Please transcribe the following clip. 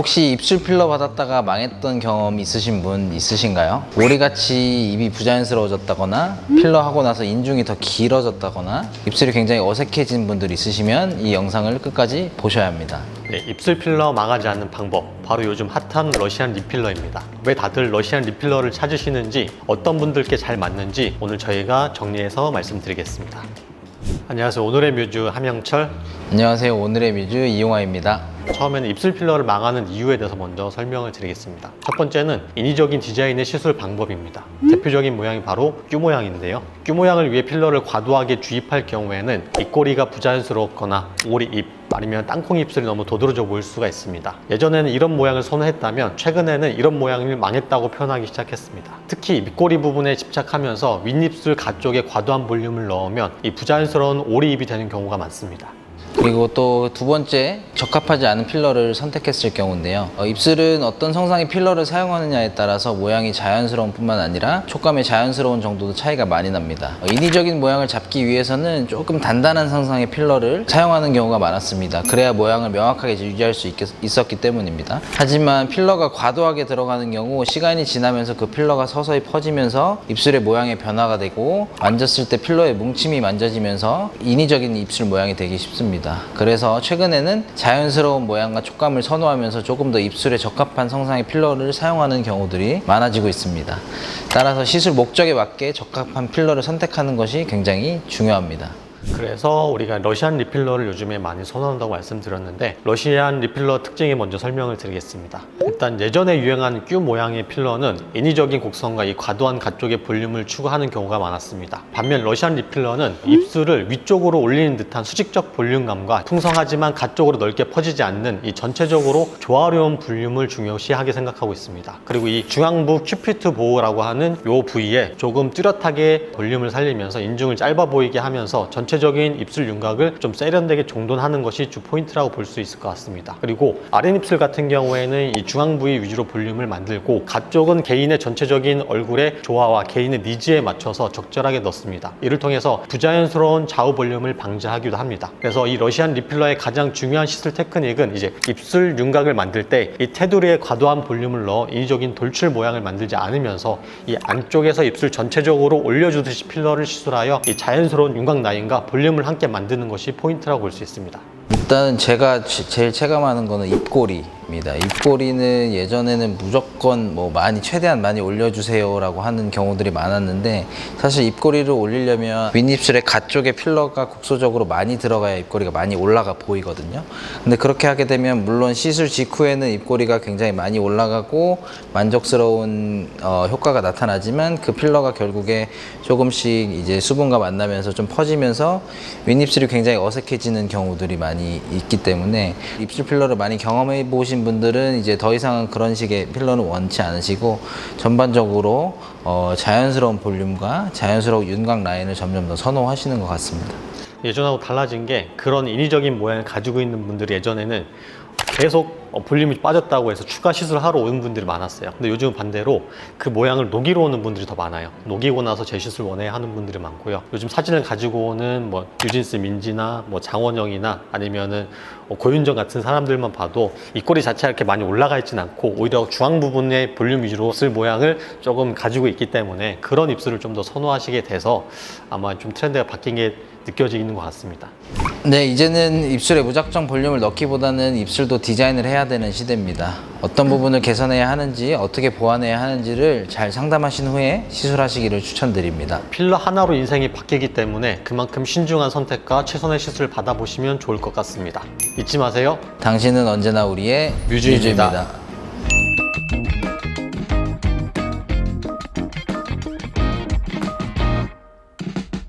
혹시 입술 필러 받았다가 망했던 경험 있으신 분 있으신가요? 오리같이 입이 부자연스러워졌다거나 필러 하고 나서 인중이 더 길어졌다거나 입술이 굉장히 어색해진 분들 있으시면 이 영상을 끝까지 보셔야 합니다. 네, 입술 필러 망하지 않는 방법 바로 요즘 핫한 러시안 리필러입니다. 왜 다들 러시안 리필러를 찾으시는지 어떤 분들께 잘 맞는지 오늘 저희가 정리해서 말씀드리겠습니다. 안녕하세요. 오늘의 뮤즈 함영철. 안녕하세요. 오늘의 뮤즈 이용화입니다. 처음에는 입술 필러를 망하는 이유에 대해서 먼저 설명을 드리겠습니다. 첫 번째는 인위적인 디자인의 시술 방법입니다. 대표적인 모양이 바로 큐 모양인데요. 큐 모양을 위해 필러를 과도하게 주입할 경우에는 입꼬리가 부자연스럽거나 오리 입 아니면 땅콩 입술이 너무 도드라져 보일 수가 있습니다. 예전에는 이런 모양을 선호했다면 최근에는 이런 모양을 망했다고 표현하기 시작했습니다. 특히 입꼬리 부분에 집착하면서 윗입술 가쪽에 과도한 볼륨을 넣으면 이 부자연스러운 오리 입이 되는 경우가 많습니다. 그리고 또 두 번째 적합하지 않은 필러를 선택했을 경우인데요. 어, 입술은 어떤 성상의 필러를 사용하느냐에 따라서 모양이 자연스러운 뿐만 아니라 촉감의 자연스러운 정도도 차이가 많이 납니다. 어, 인위적인 모양을 잡기 위해서는 조금 단단한 성상의 필러를 사용하는 경우가 많았습니다. 그래야 모양을 명확하게 유지할 수 있, 있었기 때문입니다. 하지만 필러가 과도하게 들어가는 경우 시간이 지나면서 그 필러가 서서히 퍼지면서 입술의 모양의 변화가 되고 만졌을 때 필러의 뭉침이 만져지면서 인위적인 입술 모양이 되기 쉽습니다. 그래서 최근에는 자 연스러운 모양과 촉감을 선호하면서 조금 더 입술에 적합한 성상의 필러를 사용하는 경우들이 많아지고 있습니다. 따라서 시술 목적에 맞게 적합한 필러를 선택하는 것이 굉장히 중요합니다. 그래서 우리가 러시안 리필러를 요즘에 많이 선호한다고 말씀드렸는데 러시안 리필러 특징에 먼저 설명을 드리겠습니다. 일단 예전에 유행한 큐 모양의 필러는 인위적인 곡선과 이 과도한 가쪽의 볼륨을 추구하는 경우가 많았습니다. 반면 러시안 리필러는 입술을 위쪽으로 올리는 듯한 수직적 볼륨감과 풍성하지만 가쪽으로 넓게 퍼지지 않는 이 전체적으로 조화로운 볼륨을 중요시하게 생각하고 있습니다. 그리고 이 중앙부 큐피트 보호라고 하는 요 부위에 조금 뚜렷하게 볼륨을 살리면서 인중을 짧아 보이게 하면서 전체 적인 입술 윤곽을 좀 세련되게 정돈하는 것이 주 포인트라고 볼 수 있을 것 같습니다. 그리고 아랫입술 같은 경우에는 이 중앙 부위 위주로 볼륨을 만들고 가쪽은 개인의 전체적인 얼굴의 조화와 개인의 니즈에 맞춰서 적절하게 넣습니다. 이를 통해서 부자연스러운 좌우 볼륨을 방지하기도 합니다. 그래서 이 러시안 리필러의 가장 중요한 시술 테크닉은 이제 입술 윤곽을 만들 때 이 테두리에 과도한 볼륨을 넣어 인위적인 돌출 모양을 만들지 않으면서 이 안쪽에서 입술 전체적으로 올려주듯이 필러를 시술하여 이 자연스러운 윤곽 라인과 볼륨을 함께 만드는 것이 포인트라고 볼 수 있습니다. 일단 제가 제- 제일 체감하는 거는 입꼬리 입니다. 입꼬리는 예전에는 무조건 뭐 많이 최대한 많이 올려주세요라고 하는 경우들이 많았는데 사실 입꼬리를 올리려면 윗입술의 가 쪽에 필러가 국소적으로 많이 들어가야 입꼬리가 많이 올라가 보이거든요. 근데 그렇게 하게 되면 물론 시술 직후에는 입꼬리가 굉장히 많이 올라가고 만족스러운 어, 효과가 나타나지만 그 필러가 결국에 조금씩 이제 수분과 만나면서 좀 퍼지면서 윗입술이 굉장히 어색해지는 경우들이 많이 있기 때문에 입술 필러를 많이 경험해 보신 분들은 이제 더 이상은 그런 식의 필러는 원치 않으시고 전반적으로 어, 자연스러운 볼륨과 자연스러운 윤곽 라인을 점점 더 선호하시는 것 같습니다. 예전하고 달라진 게 그런 인위적인 모양을 가지고 있는 분들이 예전에는 계속 어, 볼륨이 빠졌다고 해서 추가 시술을 하러 오는 분들이 많았어요. 근데 요즘은 반대로 그 모양을 녹이러 오는 분들이 더 많아요. 녹이고 나서 재시술 원해 하는 분들이 많고요. 요즘 사진을 가지고 오는 뭐 유진스 민지나 뭐 장원영이나 아니면은 어, 고윤정 같은 사람들만 봐도 입꼬리 자체가 이렇게 많이 올라가 있진 않고 오히려 중앙 부분의 볼륨 위주로 입술 모양을 조금 가지고 있기 때문에 그런 입술을 좀 더 선호하시게 돼서 아마 좀 트렌드가 바뀐 게 느껴지는 것 같습니다. 네, 이제는 입술에 무작정 볼륨을 넣기보다는 입술도 디자인을 해야 되는 시대입니다. 어떤 부분을 개선해야 하는지, 어떻게 보완해야 하는지를 잘 상담하신 후에 시술하시기를 추천드립니다. 필러 하나로 인생이 바뀌기 때문에 그만큼 신중한 선택과 최선의 시술을 받아보시면 좋을 것 같습니다. 잊지 마세요. 당신은 언제나 우리의 뮤즈입니다. 뮤즈입니다.